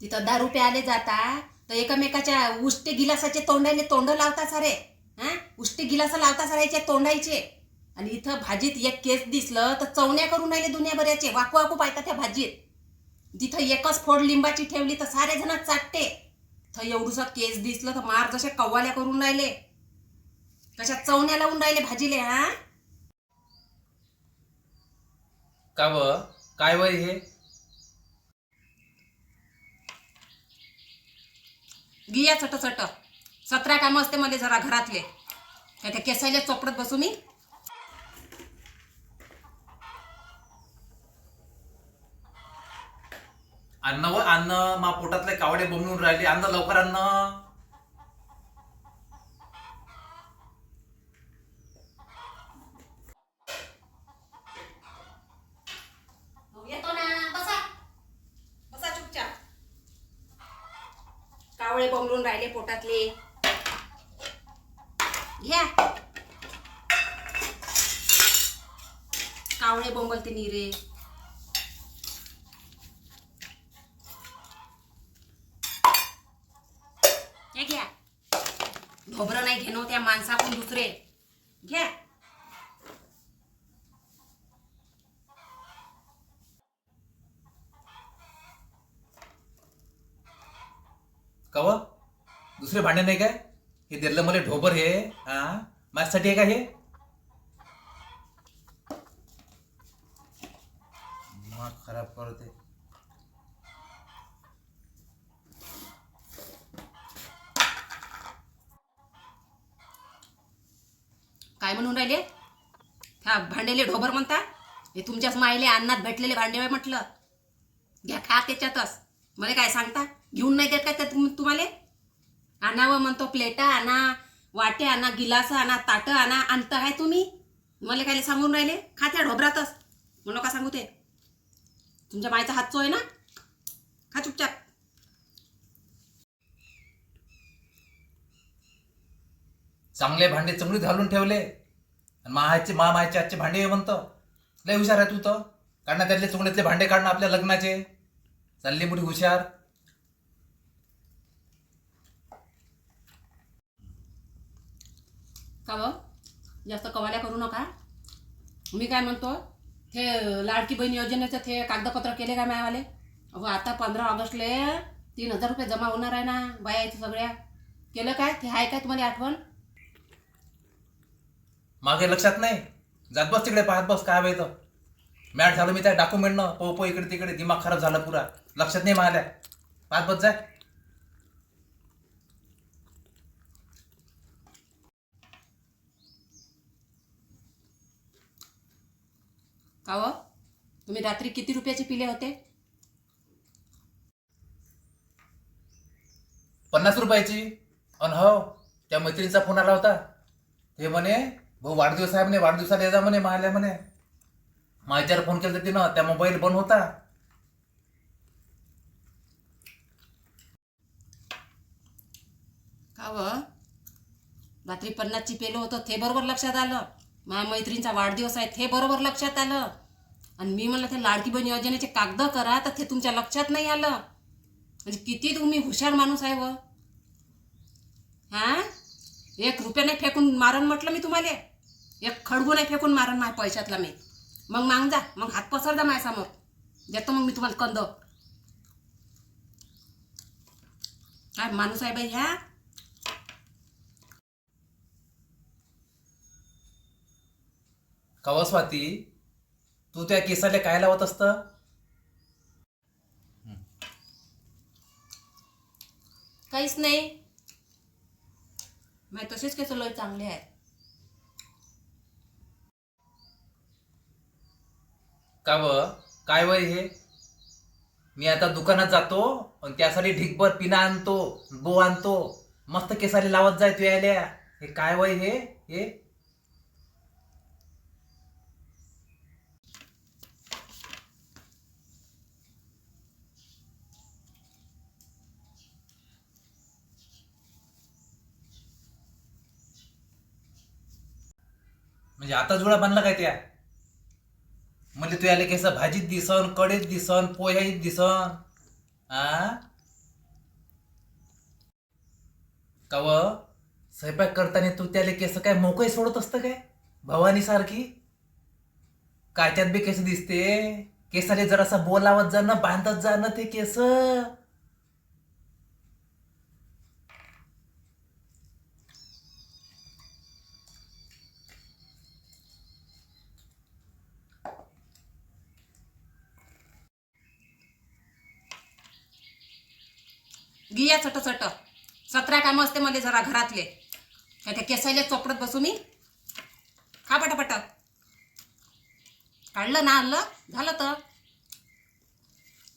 तिथं दारू प्याले जाता. तर एकमेकाच्या उष्टे गिलासाचे तोंडाने तोंड लावता सारे हा? उष्टे गिलास लावता सारायचे तोंडायचे आणि इथं भाजीत एक केस दिसलं तर चवण्या करून राहिले दुनियाभराचे वाकू वाकू पाहतात त्या भाजीत. जिथं एकच फोड लिंबाची ठेवली तर सारे जण चाटते. तर एवढूसा केस दिसलं तर मार जसे कव्वाल्या करून राहिले. कशा चवण्या लावून राहिले भाजीले हा? का व? काय वय हे? गिया चट चट. सतरा कामं असते मला जरा घरातले. काय त्या केसायला चोपडत बसू मी. अन्न व अन्न मा पोटातले कावडे बोंबलून राहिले. अन्न लवकर अन्न येतो ना बसा बसा चुपचाप कावळे बोंबलून राहिले पोटातले. घ्या. कावळे बोंबलते निरे घ्या. ढोबरं नाही घेणं त्या माणसाकडून दुसरे. घ्या का व दुसरे भांडे नाही काय? हे दिलं मला ढोबर हे. हा? माझ्यासाठी आहे का हे? खराब करते. काय म्हणून राहिले? हा भांडेले ढोबर म्हणता? हे तुमच्याच मायले अन्नात भेटलेले भांडे म्हटलं. घ्या खा त्याच्यातच. मला काय सांगता? घेऊन नाही देत काय आणावं म्हणतो प्लेटा आणा वाटे आणा गिलास आणा ताटं आणा आणतं आहे तुम्ही. मला काय सांगून राहिले? खात्या ढोबरातच. म्हणून का सांगू ते. तुमच्या मायचा हातचो आहे ना. खा चुपचाप. चांगले भांडे चमडीत घालून ठेवले. आणि माहाचे मा मायचे आजचे भांडे आहे म्हणतो. लय हुशार आहे तू तर. काढणं त्यातले चुंगडीतले भांडे काढणं आपल्या लग्नाचे. चालली मोठी हुशार. का बघ जास्त कवाल्या करू नका. मी काय म्हणतो हे लाडकी बहीण योजनेचं ते कागदपत्र केले का मायवाले? अहो आता पंधरा ऑगस्टले तीन हजार रुपये जमा होणार आहे ना बायाचं सगळ्या. केलं काय? ते आहे काय तुम्हाला आठवण? मागे लक्षात नाही? जात बस तिकडे पाहत बस काय तर मॅट झालं मी त्या डॉक्युमेंटनं पो पो इकडे तिकडे दिमाग खराब झाला पुरा. लक्षात नाही मागल्या पाहत बस जाय. व तुम्ही रात्री किती रुपयाचे पिले होते? पन्नास रुपयाची. अन हो त्या मैत्रिणीचा फोन आला होता. ते म्हणे भाऊ वाढदिवस आहे म्हणे वाढदिवसाला ये जा म्हणे मारल्या म्हणे. माझ्यावर फोन केला तिनं त्या मोबाईल बंद होता. का व रात्री पन्नासची पेलं होतं ते बरोबर लक्षात आलं. माझ्या मैत्रिणीचा वाढदिवस आहे ते बरोबर लक्षात आलं. आणि मी म्हणलं ते लाडकी बहीण योजनेचे कागद करा तर ते तुमच्या लक्षात नाही आलं. म्हणजे किती तुम्ही हुशार माणूस आहे व. हां? एक रुपया नाही फेकून मारण म्हटलं मी तुम्हाला. एक खडगू नाही फेकून मारण माझ्या पैशातला मी. मग मांग जा मग हात पसर जा माझ्यासमोर देतो मग मी तुम्हाला कंद. काय माणूस आहे बाई ह्या? कवा स्वाती? तू त्या केसाला काय लावत असत? काहीच नाही. तसेच केस लय चांगले आहे का व? काय वय हे? मी आता दुकानात जातो आणि त्यासाठी ढिगभर पिना आणतो बो आणतो. मस्त केसाले लावत जाय तू यायल्या. हे काय वय हे? हे? म्हणजे आता जुळा बनला काय त्या? म्हणजे तू याला केस भाजीत दिसन कडेत दिसन पोह्यात दिसन. आ? काव स्वयंपाक करताना तू त्याला केस काय मोकळी सोडत असतं काय? भवानी सारखी? कायच्यात बी केस दिसते? केसाले जरासा बोलावत जाणं बांधत जाणं ते केस. गिया चट चट. सतरा कामं असते मला जरा घरातले. त्या केसायला चोपडत बसू मी. खा पटापट. काढलं ना आणलं? झालं तर.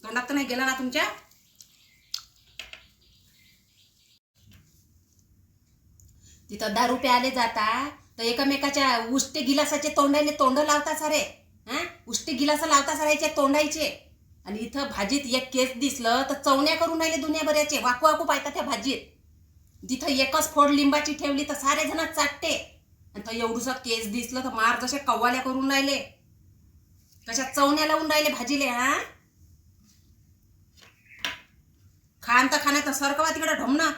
तोंडात तर नाही गेलं ना तुमच्या? तिथं दहा रुपये आले जाता तर एकमेकाच्या उष्टे गिलासाचे तोंडाने तोंड लावता सारे. हा? उष्टे गिलास लावता सारायचे तोंडायचे आणि इथं भाजीत एक केस दिसलं तर चवण्या करून राहिले दुनियाभऱ्याचे वाकू वाकू पाहतात त्या भाजीत. जिथं एकच फोड लिंबाची ठेवली तर सारे जण चाटते. आणि तर एवढूसा केस दिसलं तर मार जसे कव्वाल्या करून राहिले. कशा चवण्या लावून राहिले भाजीले हा? खान तर खाण्यात सरकवा तिकडं ढमणं.